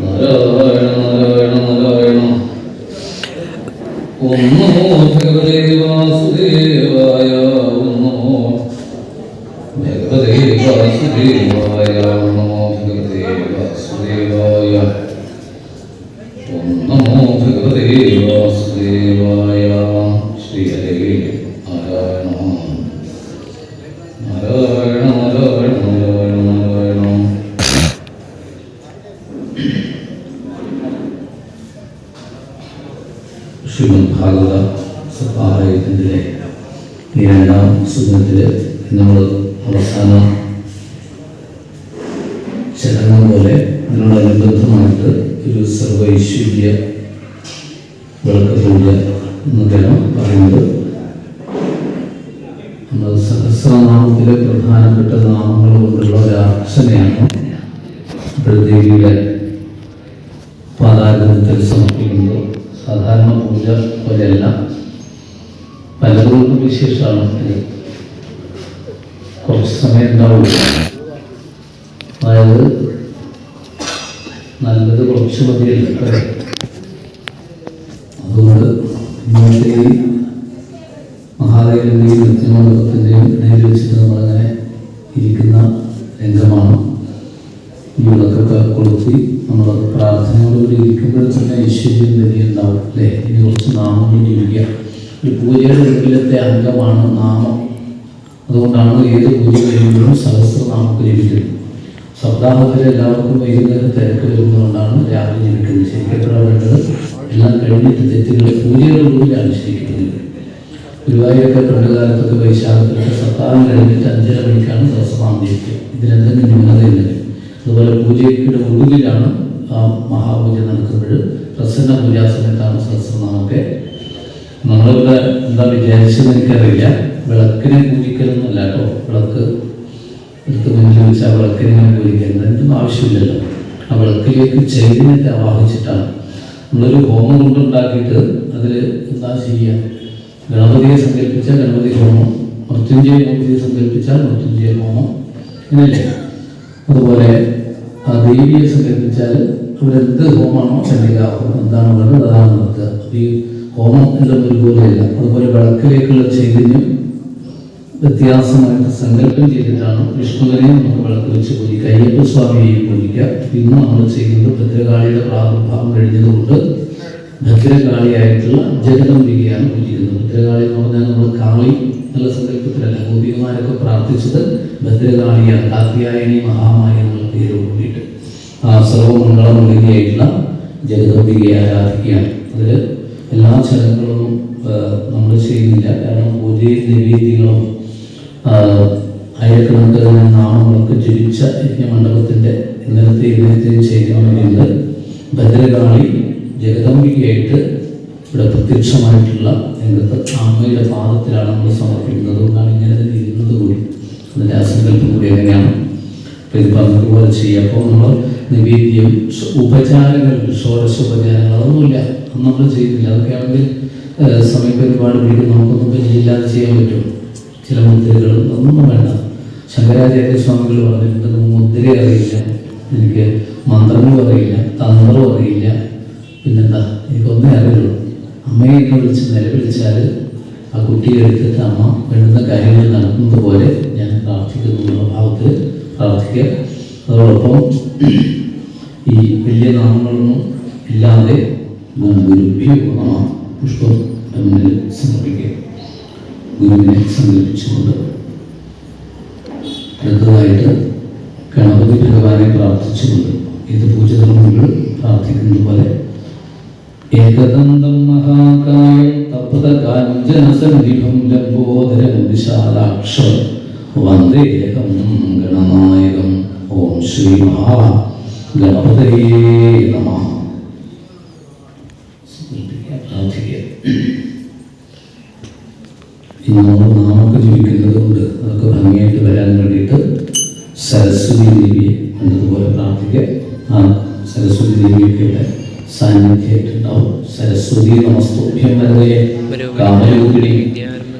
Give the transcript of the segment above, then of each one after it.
നാരായണ നാരായണ നാരായണ ഓം ശ്രീമദ് ഭാഗവത സഭാലയത്തിന്റെ ഈ രണ്ടാം സുഖത്തിൽ നമ്മൾ അവസാന ചലനം പോലെ അതിനോടനുബന്ധമായിട്ട് ഒരു സർവൈശ്വര്യ വിളക്ക് പൂജ പറയുന്നത് നമ്മൾ സഹസ്രനാമത്തിലെ പ്രധാനപ്പെട്ട നാമങ്ങൾ കൊണ്ടുള്ള ഒരു അർച്ചനയാണ് ദേവിയുടെ പാതാരത്തിൽ സമർപ്പിക്കുന്നത്. സാധാരണ പൂജ പോലെയല്ല. പലതുകൊണ്ടും വിശേഷമാണ്. കുറച്ച് സമയം ഉണ്ടാവുള്ളൂ. അതായത് നല്ലത് കുറച്ച് മതിയല്ല അതുകൊണ്ട് ഇന്നത്തെയും മഹാദേവന്റെയും നിത്യമണ്ഡപത്തിന്റെയും ഇടയിൽ നമ്മളങ്ങനെ ഇരിക്കുന്ന രംഗമാണ്. ഈ വിളക്കൊക്കെ കൊളുത്തി നമ്മൾ പ്രാർത്ഥനയോടുകൂടി ഇരിക്കുമ്പോൾ തന്നെ ഐശ്വര്യം തന്നെ ഉണ്ടാവും അല്ലേ? ഇനി കുറച്ച് നാമം ജീവിക്കുക ഈ പൂജയുടെ ഉള്ളിലത്തെ അംഗമാണ് നാമം. അതുകൊണ്ടാണ് ഏത് പൂജ കഴിയുമ്പോഴും സഹസ്രനാമം ലഭിക്കുന്നത്. സപ്താഹത്തിൽ എല്ലാവർക്കും വൈകുന്നേരം തിരക്ക് വരുന്നതുകൊണ്ടാണ് രാവിലെ ജനിക്കുന്നത് ശരിക്കും എത്ര വേണ്ടത് എല്ലാം കഴിഞ്ഞിട്ട് തെറ്റുകൾ പൂജയുടെ ഉള്ളിലാണ് ശരിക്കുന്നത് ഗുരുവായൂരൊക്കെ പണ്ട് കാലത്തൊക്കെ വൈശാഖത്തിലൊക്കെ സപ്താഹം കഴിഞ്ഞിട്ട് അഞ്ചര മണിക്കാണ് സഹസ്രനാമം ജയിക്കുക ഇതിലെന്തെങ്കിലും ന്യൂനതയില്ല അതുപോലെ പൂജയുടെ ഉള്ളിലാണ് ആ മഹാപൂജ നടക്കുമ്പോൾ പ്രസന്ന പൂജാ സമയത്താണ് സഹസ്രനാമൊക്കെ നമ്മളിവിടെ എന്താ വിചാരിച്ചെന്ന് എനിക്കറിയില്ല. വിളക്കിനെ പൂജിക്കലൊന്നുമല്ല കേട്ടോ. വിളക്ക് എടുത്ത് മുന്നിൽ വെച്ച് ആ വിളക്കിനെ ഞാൻ പൂജിക്കുന്നത് അതിന്റെയൊന്നും ആവശ്യമില്ലല്ലോ. ആ വിളക്കിലേക്ക് ചൈതന്യത്തെ ആവാഹിച്ചിട്ടാണ്. നമ്മളൊരു ഹോമം കൊണ്ടുണ്ടാക്കിയിട്ട് അതിൽ എന്താ ചെയ്യുക? ഗണപതിയെ സങ്കല്പിച്ചാൽ ഗണപതി ഹോമം മൃത്യുഞ്ജയ മൂർത്തിയെ സങ്കല്പിച്ചാൽ മൃത്യുഞ്ജയ ഹോമം. ഇങ്ങനല്ലേ അതുപോലെ ആ ദേവിയെ സങ്കല്പിച്ചാൽ അവരെന്ത് ഹോമമാണോ ഹോമം എന്താണ് വേണ്ടത് അതാണ് നടത്തുക ഈ ഹോമം എല്ലാം ഒരുപോലെയല്ല. അതുപോലെ വിളക്കിലേക്കുള്ള ചൈതന്യം വ്യത്യാസമായിട്ട് സങ്കല്പം ചെയ്തിട്ടാണ് വിഷ്ണുവിനെ നമുക്ക് വിളക്ക് വെച്ച് പൂജിക്കുക അയ്യപ്പ സ്വാമിയെയും പൂജിക്കുക ഇന്ന് നമ്മൾ ചെയ്യുന്നത് ഭദ്രകാളിയുടെ പ്രാദുർഭാവം കഴിഞ്ഞതുകൊണ്ട് ഭദ്രകാളിയായിട്ടുള്ള ജഗദംബികയാണ് പൂജിക്കുന്നത് ഭദ്രകാളി എന്ന് പറഞ്ഞാൽ നമ്മൾ കാളി എന്നുള്ള സങ്കല്പത്തിലല്ല ഗോപികമാരൊക്കെ പ്രാർത്ഥിച്ചത് ഭദ്രകാളിയാണ് കാത്യായനി മഹാമായ എന്നുള്ള പേര് കൂടിയിട്ട് ആ സർവമംഗളമുള്ളിയായിട്ടുള്ള ജഗദംബികയെ ആരാധിക്കുകയാണ്. അതിൽ എല്ലാ ചടങ്ങുകളും നമ്മൾ ചെയ്യുന്നില്ല. കാരണം പൂജയും നിവേദ്യങ്ങളും ആയിരക്കണക്കിന് നാമങ്ങളൊക്കെ ജപിച്ച യജ്ഞമണ്ഡപത്തിന്റെ ഇന്നലത്തെ ഇന്നലത്തെയും ചെയ്യണമെന്നുണ്ട് ഭദ്രകാളി ജഗദംബികയായിട്ട് ഇവിടെ പ്രത്യക്ഷമായിട്ടുള്ള രംഗത്ത് അമ്മയുടെ പാദത്തിലാണ് നമ്മൾ സമർപ്പിക്കുന്നത്. അതുകൊണ്ടാണ് ഇങ്ങനെ തന്നെ ഇരുന്നത് കൂടി. അതിന്റെ അസങ്കല്പം സങ്കല്പം കൂടി എങ്ങനെയാണ് അപ്പോൾ ഇത് പറഞ്ഞതുപോലെ ചെയ്യുക അപ്പോൾ നമ്മൾ നിവേദ്യം ഉപചാരങ്ങൾ ഷോഡശ ഉപചാരങ്ങൾ അതൊന്നുമില്ല. അത് നമ്മൾ ചെയ്യുന്നില്ല. അതൊക്കെ ആണെങ്കിൽ സമയപരിപാട് പിടിക്കും നമുക്കൊന്നും പരിചയമില്ലാതെ ചെയ്യാൻ പറ്റും. ചില മുദ്രകൾ ഒന്നും വേണ്ട. ശങ്കരാചാര്യ സ്വാമികൾ പറഞ്ഞിട്ടുണ്ട് മുദ്ര അറിയില്ല. എനിക്ക് മന്ത്രങ്ങളും അറിയില്ല തന്ത്രവും അറിയില്ല. പിന്നെന്താ? എനിക്കൊന്നേ അറിയുള്ളൂ. അമ്മയെ വിളിച്ച് നിലവിളിച്ചാൽ ആ കുട്ടിയെ എടുത്തിട്ട് അമ്മ വേണ്ടുന്ന കാര്യങ്ങൾ നടക്കുന്നത് പോലെ ഞാൻ പ്രാർത്ഥിക്കുന്നു എന്നുള്ള ഭാവത്തിൽ പ്രാർത്ഥിക്കുക. അതോടൊപ്പം ഈ വലിയ നാമങ്ങളൊന്നും ഇല്ലാതെ ഗുരുഭ്യോ നമ പുഷ്പം മുന്നിൽ സമർപ്പിക്കുക. ഗുരുവിനെ സങ്കല്പിച്ചുകൊണ്ട് അടുത്തതായിട്ട് ഗണപതി ഭഗവാനെ പ്രാർത്ഥിച്ചുകൊണ്ട് ഇത് പൂജകർമ്മങ്ങൾ പ്രാർത്ഥിക്കുന്നത് പോലെ ഏകദന്തം മഹാകായം തപത കാഞ്ചനസന്നിഭം ലംബോദരം വിശാലാക്ഷം വന്ദേഹം ഗണനായകം. ഓം ശ്രീ മഹാ ഗണപതയേ നമ ഇന്ന് നമ്മൾ നാമൊക്കെ ജീവിക്കുന്നത് കൊണ്ട് അതൊക്കെ ഭംഗിയായിട്ട് വരാൻ വേണ്ടിയിട്ട് സരസ്വതി ദേവിയെ എന്നതുപോലെ പ്രാർത്ഥിക്കുക ആ സരസ്വതി ദേവിയൊക്കെ സാന്നിധ്യമായിട്ടുണ്ടാവും. സരസ്വതി നമസ്തോഭ്യം വരതയെ കാമരൂപിണി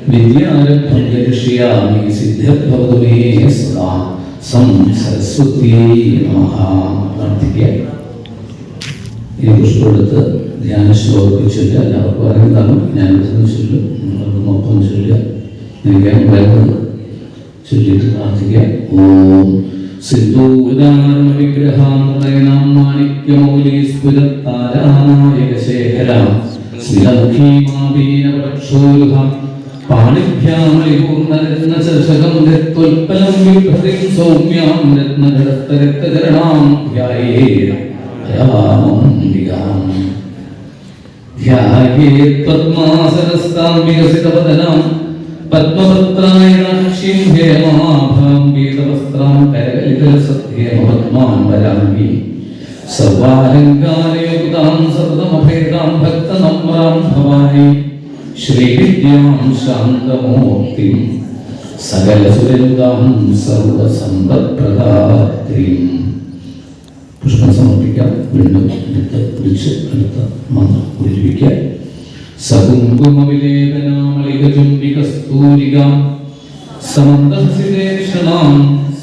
വിദ്യാരംഭം കരിഷ്യാമി സിദ്ധിർഭവതു മേ സദാ. സം സരസ്വതി നമഃ. പ്രാർത്ഥിക്കുക ഈ പുഷ്പം എടുത്ത് ധ്യാന ശ്ലോകം ചൊല്ലുക. എല്ലാവർക്കും അറിയുന്നതാണ് ഞാൻ ഇതൊന്ന് ചൊല്ലും. നിങ്ങളൊന്ന് ഒപ്പം ചൊല്ലുക. എനിക്ക് വരുന്നത്. ചൊല്ലിയിട്ട് പ്രാർത്ഥിക്കുക ഓം സിദ്ധൂരാമവിഗ്രഹാം മാണിക്യമൗലി സ്ഫുരത്താരാനായക ശേഖരാം ശ്രീലമുഖീമാപീനപക്ഷോരുഹം പാണിഭ്യാമളിപൂർണരത്നചഷകം രത്വൽപലം വിഭ്രതിം സൗമ്യാം രത്നഘടസ്തരക്തകരണാം ധ്യായേരാമംബികാം ധ്യായേത്പദ്മാസനസ്താം വികസിതവദനാം പത്മപത്രായണക്ഷിം ഹേമാഭാം പീതവസ്ത്രാം കരകലിതലസത്യേമപത്മാം വരാമി സർവാലങ്കാരയുക്താം സതതമഭേദാം ഭക്തനമ്രാം ഭവാനി ശ്രീവിദ്യാം ശാന്തമൂർത്തിം സകലസുരയുതാം സർവസമ്പത്പ്രദാത്രീം പുഷ്പം സമർപ്പിക്കാം. വീണ്ടും എടുത്ത് വിളിച്ച് അടുത്ത മന്ത്രം ഉരുവിക്കുക സകുങ്കുമവിലേപനാമളികചുംബികസ്തൂരികാം സമന്തസിതേക്ഷണാം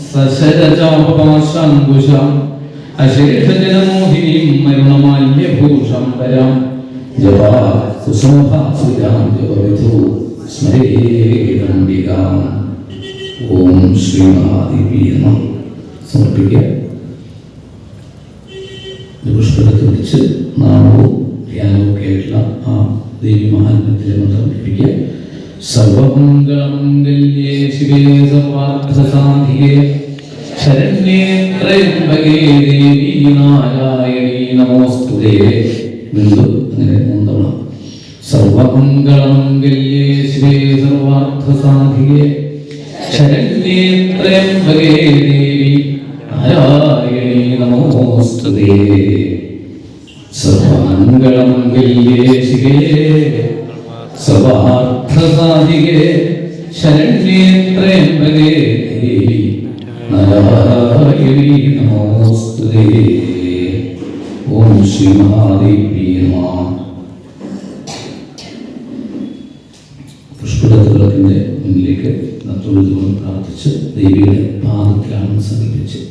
സശരചാപപാശാങ്കുശാം അശേഷജനമോഹിനീം മരുണമാല്യഭൂഷാം വരാം ജപാ കുസുമഭാസുരാം ജപവിധു സ്മരേരംബികാം ഓം ശ്രീമഹാദേവീ സമർപ്പിക്കുക പുഷ്പത്തെ വിളിച്ച് നാമവും ധ്യാനവും ഒക്കെ ആയിട്ടുള്ള ആ ദേവി മഹാത്മ്യത്തിലെ മന്ത്രം ലഭിക്കുക സർവമംഗളമംഗല്യേ ശിവേ സർവാർത്ഥസാധികേ ശരണ്യേ ത്രയംബകേ ദേവി നാരായണീ നമോസ്തുതേ. ബിന്ദു അങ്ങനെ മൂന്നവണ സർവമംഗളമംഗല്യേ ശിവേ സർവാർത്ഥസാധികേ ശരണ്യേ ത്രയംബകേ ദേവി നാരായണീ നമോസ്തുതേ. സർവമംഗളമംഗല്യേ ശിവേ സർവാർത്ഥസാധികേ ശരണ്യേ ത്രയംബകേ ദേവി നാരായണീ നമോസ്തുതേ ഓം ശ്രീ മഹാദേവി നമഃ പുഷ്പലതകളത്തിന്റെ മുന്നിലേക്ക് തൊഴുതുകൊണ്ട് പ്രാർത്ഥിച്ച് ദേവിയുടെ പാദത്തിലാണ് സമീപിച്ച്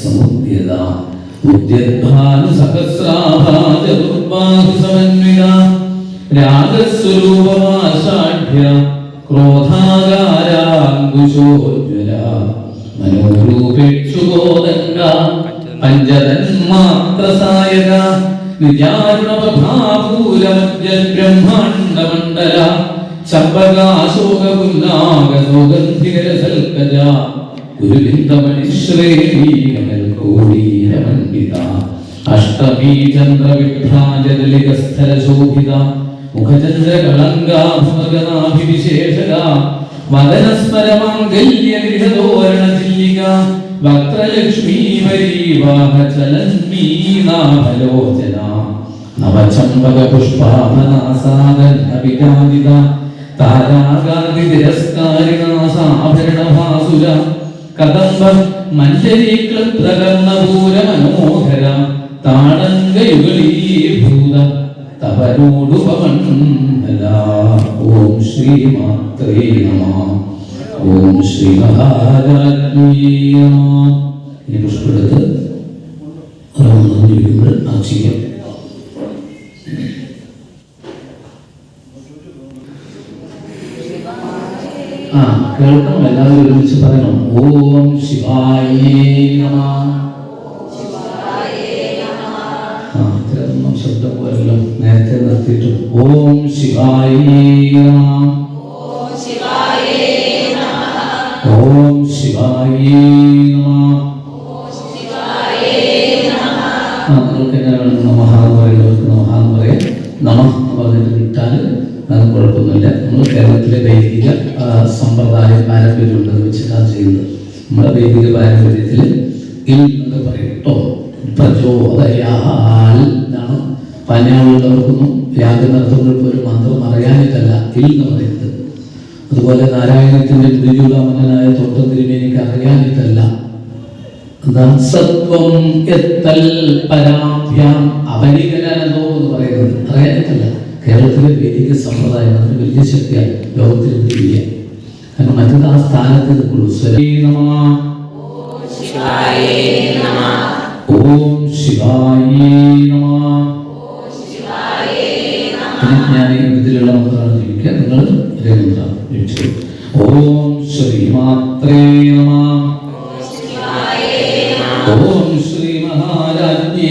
സമുദ്യത രാഗസ്വരൂപമാഷാഢ്യ ക്രോധാകാരാങ്കുശോജ്വല മനോരൂപേക്ഷുബോധങ്ക പഞ്ചതന്മാത്രസായക വിചാരണപഭാപൂരമജ്ജബ്രഹ്മാണ്ഡമണ്ഡല ചമ്പകാശോകപുല്ലാകസൗഗന്ധികരസൽക്കജ ഗുരുവിന്ദമണിശ്രേണീകമൽക്കോടീരമണ്ഡിത അഷ്ടമീ ചന്ദ്രവിഭ്രാജലികസ്ഥലശോഭിത മുഖചന്ദ്രകളങ്കാഭമഗനാഭിവിശേഷക വദനസ്മരമാംഗല്യഗൃഹതോരണചില്ലിക വക്രലക്ഷ്മീവരീവാഹചലന്മീനാഭലോചന നവചമ്പക പുഷ്പാഭനാസാദവികാദിത താരാകാന്തി തിരസ്കാരിണാസാഭരണഭാസുര കദംബ മഞ്ജരീക്ലപ്തകർണപൂര മനോഹര താടങ്കയുഗളീഭൂത തപനോടുപമണ്ഡല ഓം ശ്രീമാത്രേ നമ. ഓം ശ്രീ മഹാരാജ്ഞീ നമ. ഇനി പുഷ്പെടുത്ത് ആക്ഷിക്കാം ആ കേൾക്കണം എല്ലാവരും ഒരുമിച്ച് പറയണം. ഓം ശിവായേ നമ. ആ ഇത്രയൊന്നും ശബ്ദം പോരല്ലോ. നേരത്തെ നിർത്തിയിട്ടു. ഓം ശിവായേ നമ. ഓം ശിവായേ നമ. ആ നിങ്ങൾക്ക് എങ്ങനെ വേണം? നമഃ എന്ന് പറയുന്നവർക്ക് നമഃ എന്ന് പറയാം. നമ എന്ന് പറഞ്ഞിട്ട് വിട്ടാൽ അത് നമ്മൾ കേരളത്തിലെ ആ, സമ്പ്രദായം പാരമ്പര്യമുണ്ട് അത് വെച്ചിട്ടാണ് ചെയ്യുന്നത്. നമ്മുടെ വൈദിക പാരമ്പര്യത്തിൽ ഇൽ എന്ന് പറയും. കേട്ടോ പ്രചോദയാൽ എന്നാണ് പഞ്ഞാളുള്ളവർക്കൊന്നും യാഗം നടത്തുമ്പോൾ ഒരു മന്ത്രം അറിയാനിട്ടല്ല ഇൽ പറയുന്നത്. അതുപോലെ നാരായണത്തിന്റെ ഗുരുചൂടാമനായ തോട്ടം തിരുമേനിക്ക് അറിയാനിട്ടല്ല സത്വം എത്തൽ പരാഭ്യാം അപരികലനതോ എന്ന് പറയുന്നത് അറിയാനിട്ടല്ല കേരളത്തിലെ വൈദിക സമ്പ്രദായം അതിന് വലിയ ശക്തിയാണ്. ലോകത്തിൽ ഇല്ല. കാരണം മറ്റത് ആ സ്ഥാനത്ത് ഓം ശിവായേ ഞാൻ ഇതിലുള്ള മന്ത്രമാണ് ജപിക്കുക നിങ്ങൾ ഒരേ മന്ത്രം ജപിച്ചു ഓം ശ്രീമാത്രേ നമ. ഓം ശ്രീ മഹാരാജ്ഞേ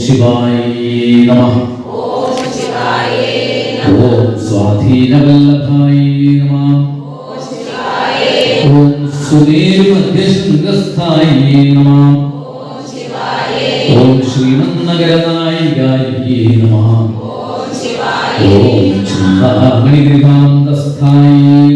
ശിവായ നമ ഓം സ്വാധീനവല്ലഭായ നമ ഓം സുനേരുമധ്യശൃംഗസ്ഥായ നമ ഓം ശ്രീമന്നഗരനായികായ നമ ഓം ചിന്താമണിഗൃഹാന്തസ്ഥായ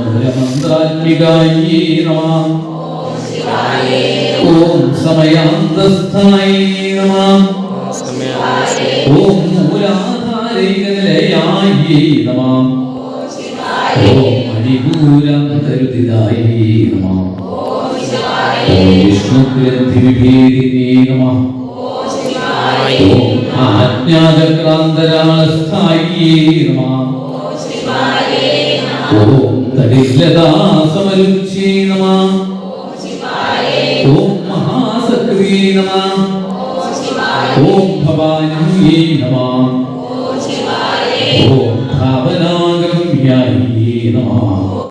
മൂലമന്ത്രാത്മികായ നമ ഓം സമയാന്തസ്ഥായ നമ ഓം മൂലാധാരികനിലയായ നമ ഓം മണിപൂരന്തരുതിതായ നമ ഓം വിഷ്ണുഗ്രന്ഥിവിഭേദിനേ നമ ആജ്ഞാചക്രാന്തരാളസ്ഥായേ നമ ഓം തടിലതാസമരുച്യേ നമ ഓം മഹാസക്രിയേ നമ ഓം ഭവാനീയേ നമ ഓം ഭാവനാഗമ്യായേ നമ